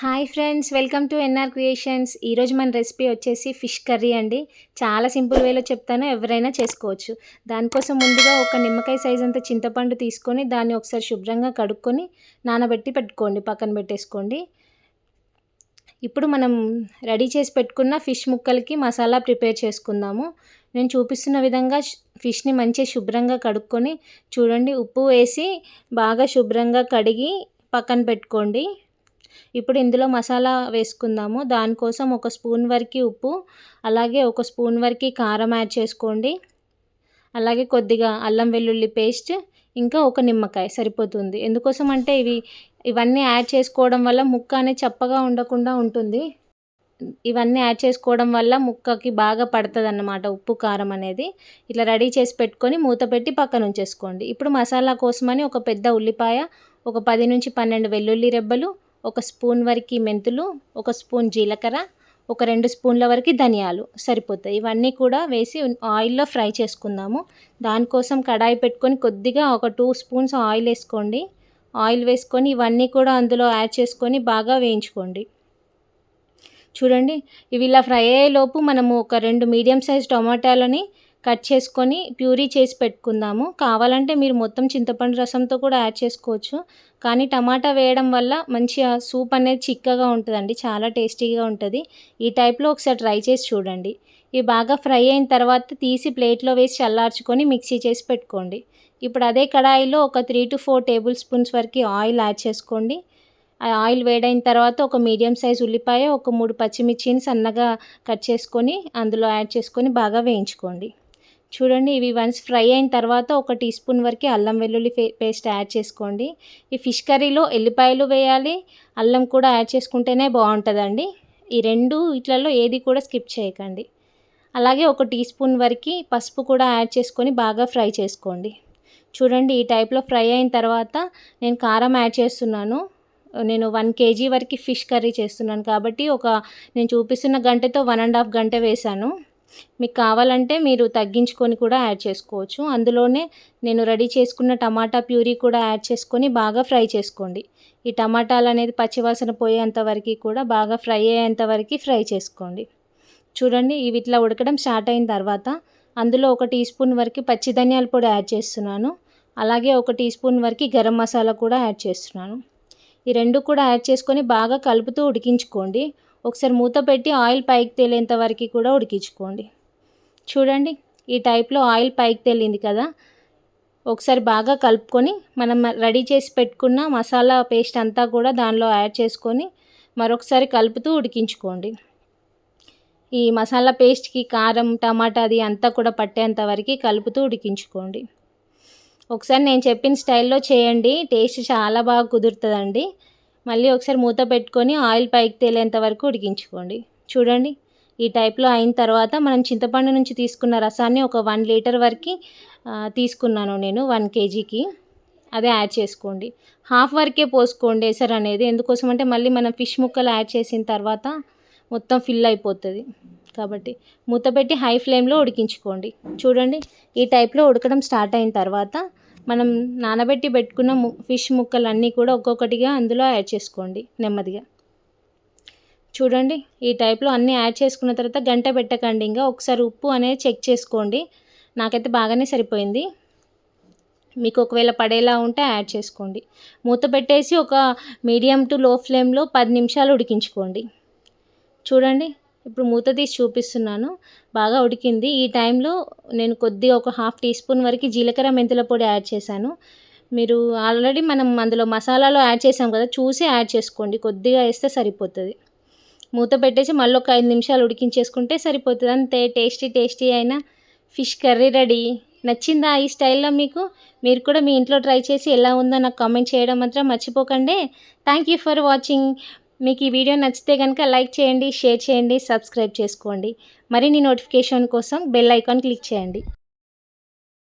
Hi friends welcome to NR creations. ఈరోజు మన recipe వచ్చేసి ఫిష్ కర్రీ అండి. చాలా సింపుల్ వేలో చెప్తాను ఎవరైనా చేసుకోవచ్చు. దానికోసం ముందుగా ఒక నిమ్మకాయ సైజ్ అంత చింతపండు తీసుకొని దాన్ని ఒకసారి శుభ్రంగా కడుక్కొని నానబెట్టి పెట్టుకోండి పక్కన పెట్టేసుకోండి. ఇప్పుడు మనం రెడీ చేసి పెట్టుకున్న ఫిష్ ముక్కలకి మసాలా ప్రిపేర్ చేసుకుందాము. నేను చూపిస్తున్న విధంగా ఫిష్ని మంచిగా శుభ్రంగా కడుక్కొని చూడండి. ఉప్పు వేసి బాగా శుభ్రంగా కడిగి పక్కన పెట్టుకోండి. ఇప్పుడు ఇందులో మసాలా వేసుకుందాము. దానికోసం ఒక స్పూన్ వరకు ఉప్పు అలాగే ఒక స్పూన్ వరకు కారం యాడ్ చేసుకోండి. అలాగే కొద్దిగా అల్లం వెల్లుల్లి పేస్ట్ ఇంకా ఒక నిమ్మకాయ సరిపోతుంది. ఎందుకోసం అంటే ఇవి ఇవన్నీ యాడ్ చేసుకోవడం వల్ల ముక్క అనేది చప్పగా ఉండకుండా ఉంటుంది. ఇవన్నీ యాడ్ చేసుకోవడం వల్ల ముక్కకి బాగా పడుతుంది అన్నమాట ఉప్పు కారం అనేది. ఇట్లా రెడీ చేసి పెట్టుకొని మూత పెట్టి పక్కన ఉంచేసుకోండి. ఇప్పుడు మసాలా కోసమని ఒక పెద్ద ఉల్లిపాయ ఒక పది నుంచి పన్నెండు వెల్లుల్లి రెబ్బలు ఒక స్పూన్ వరకు మెంతులు ఒక స్పూన్ జీలకర్ర ఒక రెండు స్పూన్ల వరకు ధనియాలు సరిపోతాయి. ఇవన్నీ కూడా వేసి ఆయిల్లో ఫ్రై చేసుకుందాము. దానికోసం కడాయి పెట్టుకొని కొద్దిగా ఒక టూ స్పూన్స్ ఆయిల్ వేసుకోండి. ఆయిల్ వేసుకొని ఇవన్నీ కూడా అందులో యాడ్ చేసుకొని బాగా వేయించుకోండి. చూడండి ఇవి ఇలా ఫ్రై అయ్యేలోపు మనము ఒక రెండు మీడియం సైజ్ టమాటాలని కట్ చేసుకొని ప్యూరీ చేసి పెట్టుకుందాము. కావాలంటే మీరు మొత్తం చింతపండు రసంతో కూడా యాడ్ చేసుకోవచ్చు. కానీ టమాటా వేయడం వల్ల మంచిగా సూప్ అనేది చిక్కగా ఉంటుందండి చాలా టేస్టీగా ఉంటుంది. ఈ టైప్లో ఒకసారి ట్రై చేసి చూడండి. ఇవి బాగా ఫ్రై అయిన తర్వాత తీసి ప్లేట్లో వేసి చల్లార్చుకొని మిక్సీ చేసి పెట్టుకోండి. ఇప్పుడు అదే కడాయిలో ఒక three to four tablespoons వరకు ఆయిల్ యాడ్ చేసుకోండి. ఆ ఆయిల్ వేడైన తర్వాత ఒక మీడియం సైజ్ ఉల్లిపాయ ఒక మూడు పచ్చిమిర్చిని సన్నగా కట్ చేసుకొని అందులో యాడ్ చేసుకొని బాగా వేయించుకోండి. చూడండి ఇవి వన్స్ ఫ్రై అయిన తర్వాత ఒక టీ స్పూన్ వరకు అల్లం వెల్లుల్లి పేస్ట్ యాడ్ చేసుకోండి. ఈ ఫిష్ కర్రీలో ఎల్లిపాయలు వేయాలి అల్లం కూడా యాడ్ చేసుకుంటేనే బాగుంటుందండి. ఈ రెండు ఇట్లలో ఏది కూడా స్కిప్ చేయకండి. అలాగే ఒక టీ స్పూన్ వరకు పసుపు కూడా యాడ్ చేసుకొని బాగా ఫ్రై చేసుకోండి. చూడండి ఈ టైప్లో ఫ్రై అయిన తర్వాత నేను కారం యాడ్ చేస్తున్నాను. నేను వన్ కేజీ వరకు ఫిష్ కర్రీ చేస్తున్నాను కాబట్టి ఒక నేను చూపిస్తున్న గంటతో వన్ అండ్ హాఫ్ గంట వేశాను. మీకు కావాలంటే మీరు తగ్గించుకొని కూడా యాడ్ చేసుకోవచ్చు. అందులోనే నేను రెడీ చేసుకున్న టమాటా ప్యూరీ కూడా యాడ్ చేసుకొని బాగా ఫ్రై చేసుకోండి. ఈ టమాటాలు అనేది పచ్చివాసన పోయేంత వరకు కూడా బాగా ఫ్రై అయ్యేంత వరకు ఫ్రై చేసుకోండి. చూడండి ఇవి ఇట్లా ఉడకడం స్టార్ట్ అయిన తర్వాత అందులో ఒక టీ స్పూన్ వరకు పచ్చి ధనియాల పొడి యాడ్ చేస్తున్నాను. అలాగే ఒక టీ స్పూన్ వరకు గరం మసాలా కూడా యాడ్ చేస్తున్నాను. ఈ రెండు కూడా యాడ్ చేసుకొని బాగా కలుపుతూ ఉడికించుకోండి. ఒకసారి మూత పెట్టి ఆయిల్ పైకి తేలేంత వరకు కూడా ఉడికించుకోండి. చూడండి ఈ టైప్లో ఆయిల్ పైకి తేలింది కదా. ఒకసారి బాగా కలుపుకొని మనం రెడీ చేసి పెట్టుకున్న మసాలా పేస్ట్ అంతా కూడా దానిలో యాడ్ చేసుకొని మరొకసారి కలుపుతూ ఉడికించుకోండి. ఈ మసాలా పేస్ట్కి కారం టమాటా అది అంతా కూడా పట్టేంత వరకు కలుపుతూ ఉడికించుకోండి. ఒకసారి నేను చెప్పిన స్టైల్లో చేయండి టేస్ట్ చాలా బాగా కుదురుతుందండి. మళ్ళీ ఒకసారి మూత పెట్టుకొని ఆయిల్ పైకి తేలేంత వరకు ఉడికించుకోండి. చూడండి ఈ టైప్లో అయిన తర్వాత మనం చింతపండు నుంచి తీసుకున్న రసాన్ని ఒక వన్ లీటర్ వరకు తీసుకున్నాను నేను వన్ కేజీకి. అదే యాడ్ చేసుకోండి. హాఫ్ వరకే పోసుకోండి ఎసరు అనేది. ఎందుకోసం అంటే మళ్ళీ మనం ఫిష్ ముక్కలు యాడ్ చేసిన తర్వాత మొత్తం ఫిల్ అయిపోతుంది. కాబట్టి మూత పెట్టి హై ఫ్లేమ్లో ఉడికించుకోండి. చూడండి ఈ టైప్లో ఉడకడం స్టార్ట్ అయిన తర్వాత మనం నానబెట్టి పెట్టుకున్న ఫిష్ ముక్కలన్నీ కూడా ఒక్కొక్కటిగా అందులో యాడ్ చేసుకోండి నెమ్మదిగా. చూడండి ఈ టైప్లో అన్నీ యాడ్ చేసుకున్న తర్వాత గంట పెట్టకండి. ఇంకా ఒకసారి ఉప్పు అనేది చెక్ చేసుకోండి. నాకైతే బాగానే సరిపోయింది. మీకు ఒకవేళ పడేలా ఉంటే యాడ్ చేసుకోండి. మూత పెట్టేసి ఒక మీడియం టు లో ఫ్లేమ్లో పది నిమిషాలు ఉడికించుకోండి. చూడండి ఇప్పుడు మూత తీసి చూపిస్తున్నాను. బాగా ఉడికింది. ఈ టైంలో నేను కొద్దిగా ఒక హాఫ్ టీ స్పూన్ వరకు జీలకర్ర మెంతుల పొడి యాడ్ చేశాను. మీరు ఆల్రెడీ మనం అందులో మసాలాలో యాడ్ చేసాం కదా చూసి యాడ్ చేసుకోండి. కొద్దిగా వేస్తే సరిపోతుంది. మూత పెట్టేసి మళ్ళీ ఒక ఐదు నిమిషాలు ఉడికించేసుకుంటే సరిపోతుంది. అంతే టేస్టీ టేస్టీ అయిన ఫిష్ కర్రీ రెడీ. నచ్చిందా ఈ స్టైల్లో మీకు? మీరు కూడా మీ ఇంట్లో ట్రై చేసి ఎలా ఉందో నాకు కామెంట్ చేయడం మాత్రం మర్చిపోకండి. Thank you for watching. మీకు ఈ వీడియో నచ్చితే కనుక లైక్ చేయండి షేర్ చేయండి సబ్స్క్రైబ్ చేసుకోండి. మరిన్ని నోటిఫికేషన్ కోసం బెల్ ఐకాన్ క్లిక్ చేయండి.